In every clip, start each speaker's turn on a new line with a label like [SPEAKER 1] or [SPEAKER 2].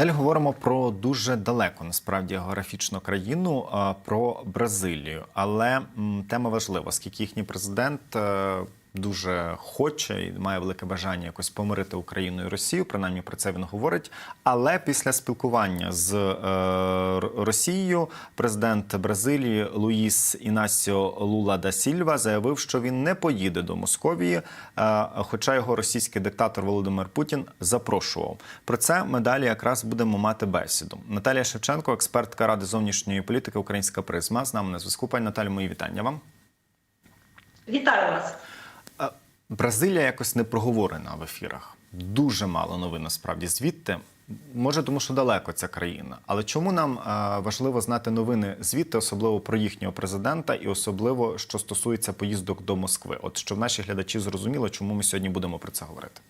[SPEAKER 1] Далі говоримо про дуже далеку насправді географічну країну, про Бразилію. Але тема важлива, оскільки їхній президент е, дуже хоче і має велике бажання якось помирити Україну і Росію. Принаймні про це він говорить. Але після спілкування з е, Росією президент Бразилії Луїс Інасіо Лула да Сільва заявив, що він не поїде до Московії, е, хоча його російський диктатор Володимир Путін запрошував. Про це ми далі якраз будемо мати бесіду. Наталія Шевченко, експертка ради зовнішньої політики Українська призма. З нами на зв'язку. Пані Наталю, мої вітання вам.
[SPEAKER 2] Вітаю вас.
[SPEAKER 1] Бразилія якось не проговорена в ефірах. Дуже мало новин насправді звідти. Може, тому що далеко ця країна. Але чому нам е, важливо знати новини звідти, особливо про їхнього президента, і особливо що стосується поїздок до Москви? От щоб наші глядачі зрозуміли, чому ми сьогодні будемо про це говорити.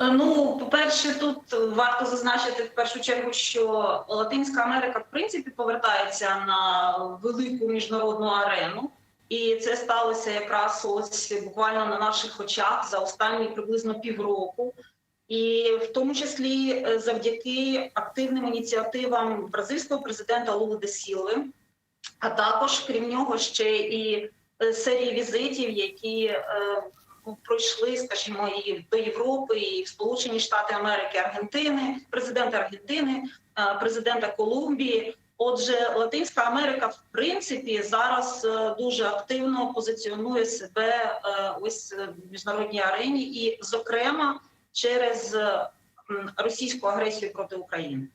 [SPEAKER 2] Е, Ну, по-перше, тут варто зазначити в першу чергу, що Латинська Америка в принципі повертається на велику міжнародну арену, і це сталося якраз ось буквально на наших очах за останні приблизно півроку. І в тому числі е, завдяки активним ініціативам бразильського президента Лули де Сілви, а також крім нього ще і е, серії візитів, які е, пройшли, скажімо, і до Європи, і в Сполучені Штати Америки, Аргентини, президента Аргентини, е, президента Колумбії. Отже, Латинська Америка, в принципі, зараз е, дуже активно позиціонує себе е, ось е, в міжнародній арені, і, зокрема, через російську агресію проти України.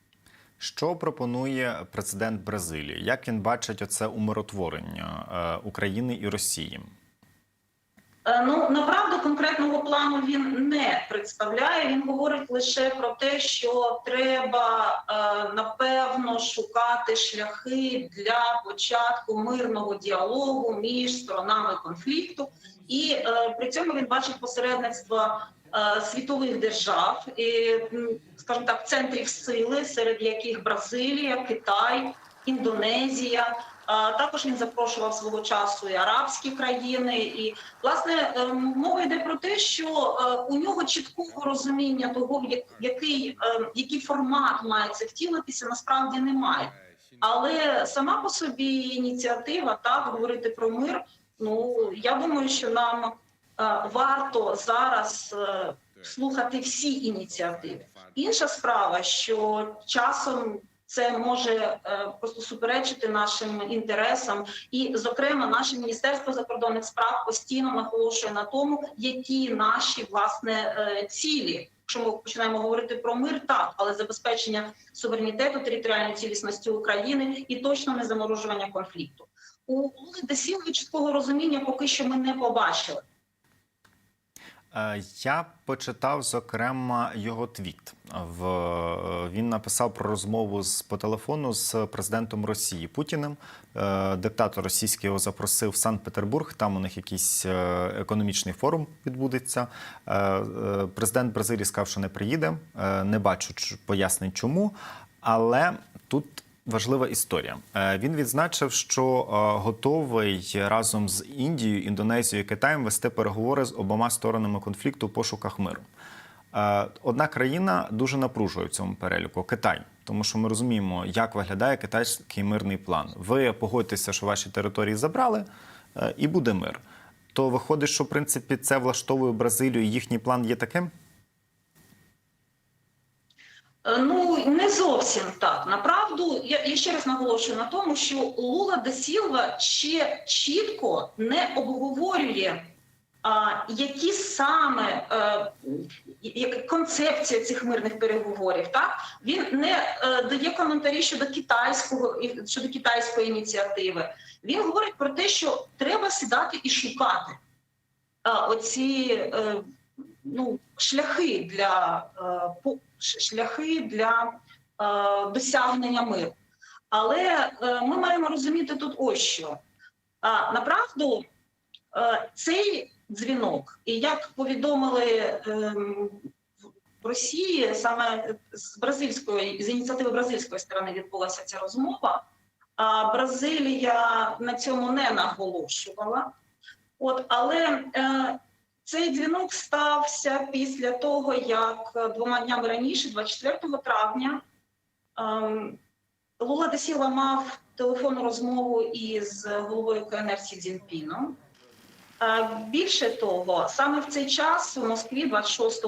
[SPEAKER 1] Що пропонує президент Бразилії? Як він бачить оце умиротворення України і Росії?
[SPEAKER 2] Е, Ну направду конкретного плану він не представляє. Він говорить лише про те, що треба е, напевно шукати шляхи для початку мирного діалогу між сторонами конфлікту, і е, при цьому він бачить посередництво світових держав, і, скажімо так, центрів сили, серед яких Бразилія, Китай, Індонезія. Також він запрошував свого часу і арабські країни, і власне е, мова йде про те, що е, у нього чіткого розуміння того, як- який, е, який формат має це втілитися, насправді немає. Але сама по собі ініціатива так говорити про мир. Ну я думаю, що нам е, варто зараз е, слухати всі ініціативи. Інша справа, що часом це може е, просто суперечити нашим інтересам, і, зокрема, наше міністерство закордонних справ постійно наголошує на тому, які наші власне е, цілі. Якщо ми починаємо говорити про мир, так, але забезпечення суверенітету, територіальної цілісності України і точно не заморожування конфлікту. У Десілові чіткого розуміння поки що ми не побачили.
[SPEAKER 1] Е, Я почитав зокрема його твіт. В е, він написав про розмову з по телефону з президентом Росії Путіним. Е, Диктатор російський його запросив в Санкт-Петербург. Там у них якийсь економічний форум відбудеться. Президент Бразилії сказав, що не приїде. Не бачу пояснень, чому. Але тут важлива історія. Е, Він відзначив, що е, готовий разом з Індією, Індонезією і Китаєм вести переговори з обома сторонами конфлікту у пошуках миру. Е, Одна країна дуже напружує в цьому переліку Китай, тому що ми розуміємо, як виглядає китайський мирний план. Ви погодьтеся, що ваші території забрали, і буде мир. То виходить, що в принципі це влаштовує Бразилію. Їхній план є таким.
[SPEAKER 2] Е, Ну не зовсім так. Направду я, я ще раз наголошую на тому, що Лула де Сілва ще чітко не обговорює, а, які саме е, концепція цих мирних переговорів. Так він не е, дає коментарі щодо китайського щодо китайської ініціативи. Він говорить про те, що треба сідати і шукати е, оці. Е, ну, шляхи для е, шляхи для е, досягнення миру. Але е, ми маємо розуміти тут ось що. А направду цей дзвінок, і як повідомили ем, в Росії, саме з бразильської з ініціативи бразильської сторони відбулася ця розмова. А Бразилія на цьому не наголошувала. От, але е, Цей дзвінок стався після того, як е, двома днями раніше, 24 травня, ем, Лула де Сіла мав телефонну розмову із головою КНР Сі Цзіньпіном. Е, Більше того, саме в цей час у Москві, 26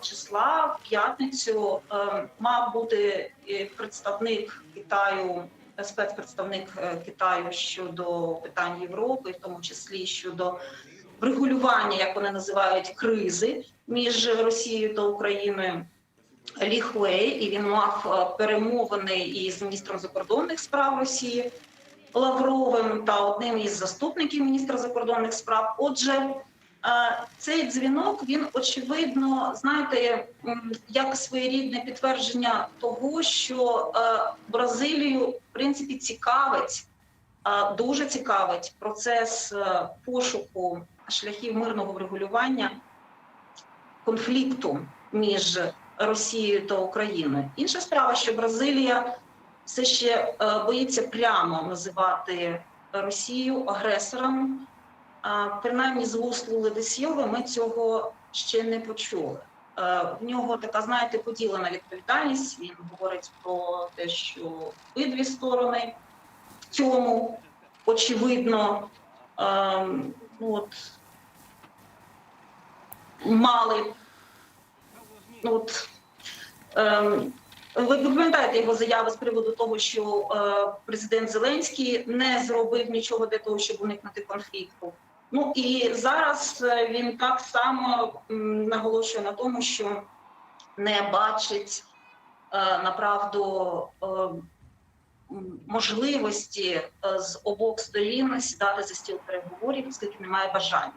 [SPEAKER 2] числа, в п'ятницю, е, мав бути е, представник Китаю, спецпредставник Китаю щодо питань Європи, в тому числі щодо врегулювання, як вони називають, кризи між Росією та Україною. Лі Хуей, і він мав е, перемовини із міністром закордонних справ Росії Лавровим та одним із заступників міністра закордонних справ. Отже, е, цей дзвінок він очевидно, знаєте, як своєрідне підтвердження того, що е, Бразилію в принципі цікавить, дуже цікавить процес пошуку шляхів мирного врегулювання конфлікту між Росією та Україною. Інша справа, що Бразилія все ще е, боїться прямо називати Росію агресором. Принаймні з вуст Лули ми цього ще не почули. Е, В нього така, знаєте, поділена відповідальність. Він говорить про те, що обидві сторони в цьому очевидно ем, ну, от, мали от, ем, ви пам'ятаєте його заяви з приводу того, що е, президент Зеленський не зробив нічого для того, щоб уникнути конфлікту. Ну і зараз е, він так само наголошує на тому, що не бачить е, направду е, можливості е, з обох сторін сідати за стіл переговорів, оскільки немає бажання.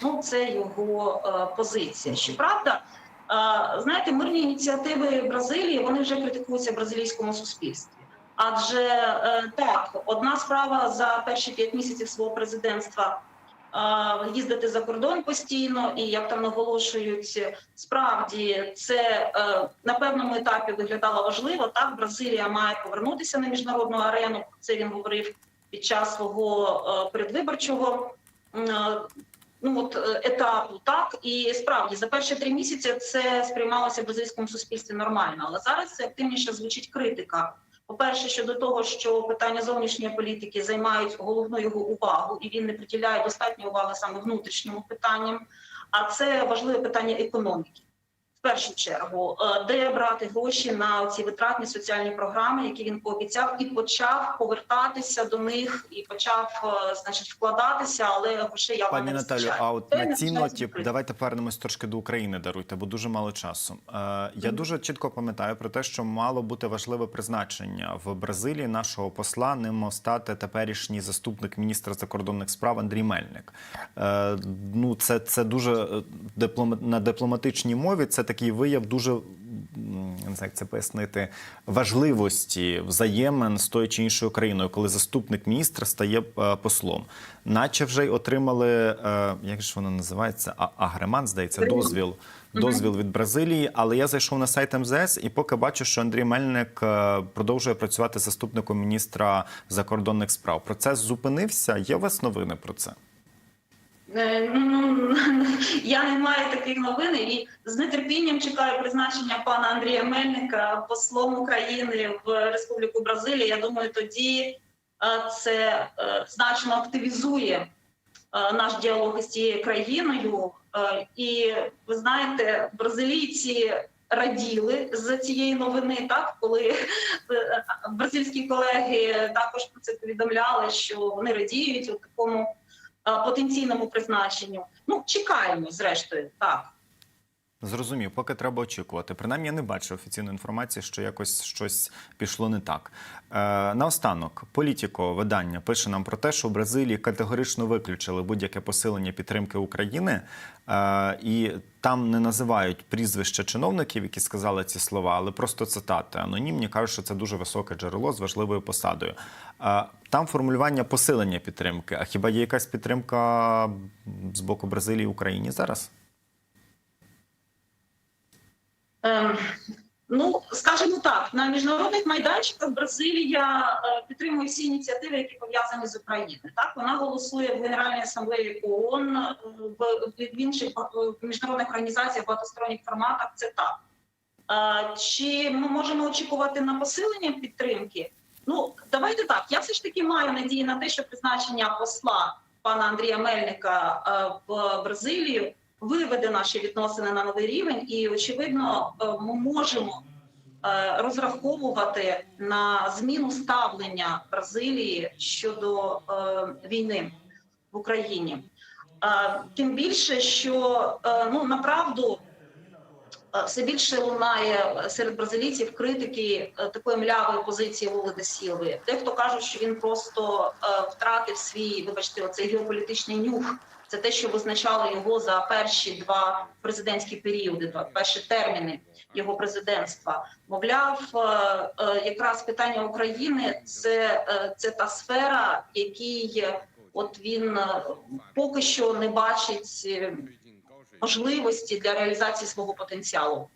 [SPEAKER 2] Ну, це його е, позиція. Щоправда, е, знаєте, мирні ініціативи Бразилії вони вже критикуються в бразилійському суспільстві. Адже е, так, одна справа за перші п'ять місяців свого президентства їздити за кордон постійно, і як там наголошують, справді це на певному етапі виглядало важливо. Так, Бразилія має повернутися на міжнародну арену. Це він говорив під час свого передвиборчого. Ну от е, етапу, так і справді за перші три місяці це сприймалося в бразильському суспільстві нормально, але зараз це активніше звучить критика. По-перше, щодо того, що питання зовнішньої політики займають головну його увагу, і він не приділяє достатньо уваги саме внутрішньому питанням. А це важливе питання економіки. В першу чергу, е, де брати гроші на ці витратні соціальні програми, які він пообіцяв, і почав повертатися до них, і почав, е, значить, вкладатися, але грошей явно
[SPEAKER 1] Пані
[SPEAKER 2] не
[SPEAKER 1] Наталю, а от на цій ноті давайте повернемось трошки до України, даруйте, бо дуже мало часу. Е, я дуже чітко пам'ятаю про те, що мало бути важливе призначення в Бразилії нашого посла. Ним мав стати теперішній заступник міністра закордонних справ Андрій Мельник. Ну, це, це дуже е, диплома, на дипломатичній мові. Це такий вияв дуже. Не знаю, як це пояснити важливості взаємин з тою чи іншою країною, коли заступник міністра стає е, послом, наче вже й отримали, е, як ж воно називається, а, агремант, здається, дозвіл. Дозвіл від Бразилії, але я зайшов на сайт МЗС і поки бачу, що Андрій Мельник е, продовжує працювати заступником міністра закордонних справ. Процес зупинився. Є у вас новини про це?
[SPEAKER 2] Ну, я не маю таких новин і з нетерпінням чекаю призначення пана Андрія Мельника послом України в Республіку Бразилія. Я думаю, тоді е, це е, значно активізує наш діалог із цією країною. І ви знаєте, бразилійці раділи з цієї новини, так коли бразильські колеги також про це повідомляли, що вони радіють у такому потенційному призначенню. Ну, чекаємо, зрештою, так.
[SPEAKER 1] Зрозумів, поки треба очікувати. Принаймні, я не бачу офіційної інформації, що якось щось пішло не так. Е, наостанок, політіко видання пише нам про те, що в Бразилії категорично виключили будь-яке посилення підтримки України, е, і там не називають прізвища чиновників, які сказали ці слова, але просто цитати анонімні кажуть, що це дуже високе джерело з важливою посадою. Е, там формулювання посилення підтримки. А хіба є якась підтримка з боку Бразилії Україні зараз?
[SPEAKER 2] Ем, Ну, скажімо так, на міжнародних майданчиках Бразилія е, підтримує всі ініціативи, які пов'язані з Україною. Так вона голосує в Генеральній асамблеї ООН, е, в, в інших е, міжнародних організаціях, багатосторонніх форматах. Це так. Чи ми можемо очікувати на посилення підтримки? Ну, давайте так. Я все ж таки маю надії на те, що призначення посла пана Андрія Мельника в Бразилію виведе наші відносини на новий рівень, і очевидно, е, ми можемо е, розраховувати на зміну ставлення Бразилії щодо е, війни в Україні. Тим більше, що ну направду все більше лунає серед бразилійців критики такої млявої позиції Лули Сілви. Дехто каже, що він просто втратив свій, вибачте, оцей геополітичний нюх. Це те, що визначало його за перші два президентські періоди, два перші терміни його президентства. Мовляв, е, е, якраз питання України це, е, це та сфера, якій от він поки що не бачить можливості для реалізації свого потенціалу.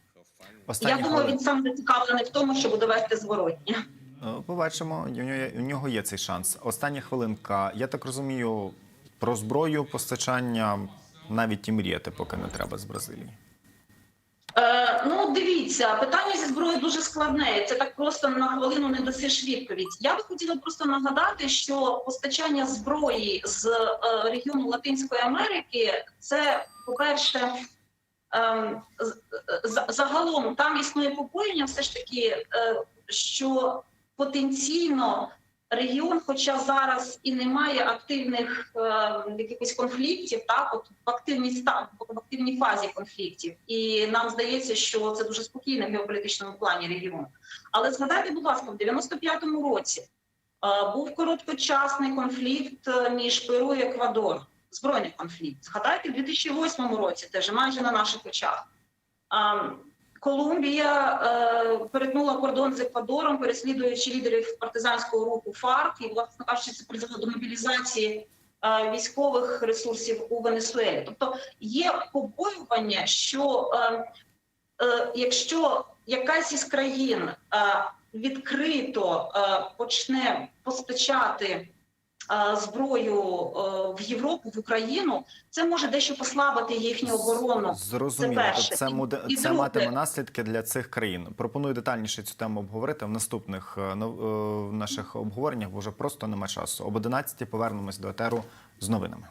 [SPEAKER 1] Останні
[SPEAKER 2] Я думаю, він сам зацікавлений в тому, щоб довести зворотні.
[SPEAKER 1] Е, Побачимо, у нього є цей шанс. Остання хвилинка. Я так розумію, про зброю постачання навіть і мріяти поки не треба з Бразилії.
[SPEAKER 2] Е, ну, дивіться, питання зі зброєю дуже складне. Це так просто на хвилину не досиш відповідь. Я би хотіла просто нагадати, що постачання зброї з е, регіону Латинської Америки це, по-перше, ем, загалом там існує побоєння, все ж таки, е, що потенційно регіон, хоча зараз і немає активних е, якихось конфліктів, так от в активній ста- в активній фазі конфліктів, і нам здається, що це дуже спокійно в геополітичному плані регіон. Але згадайте, будь ласка, в 95-му році е, був короткочасний конфлікт е, між Перу і Еквадором, збройний конфлікт. Згадайте, в 2008 році, теж майже на наших очах. А, Колумбія е, перетнула кордон з Еквадором, переслідуючи лідерів партизанського руху ФАРК, і власне кажучи, це призвело до мобілізації е, військових ресурсів у Венесуелі. Тобто є побоювання, що е, е, якщо якась із країн е, відкрито е, почне постачати зброю е, в Європу, в Україну, це може дещо послабити їхню оборону.
[SPEAKER 1] Зрозуміло,
[SPEAKER 2] Це перше.
[SPEAKER 1] це, муде,
[SPEAKER 2] І
[SPEAKER 1] це
[SPEAKER 2] друге.
[SPEAKER 1] матиме наслідки для цих країн. Пропоную детальніше цю тему обговорити в наступних в е, наших обговореннях, бо вже просто нема часу. Об 11 повернемось до етеру з новинами.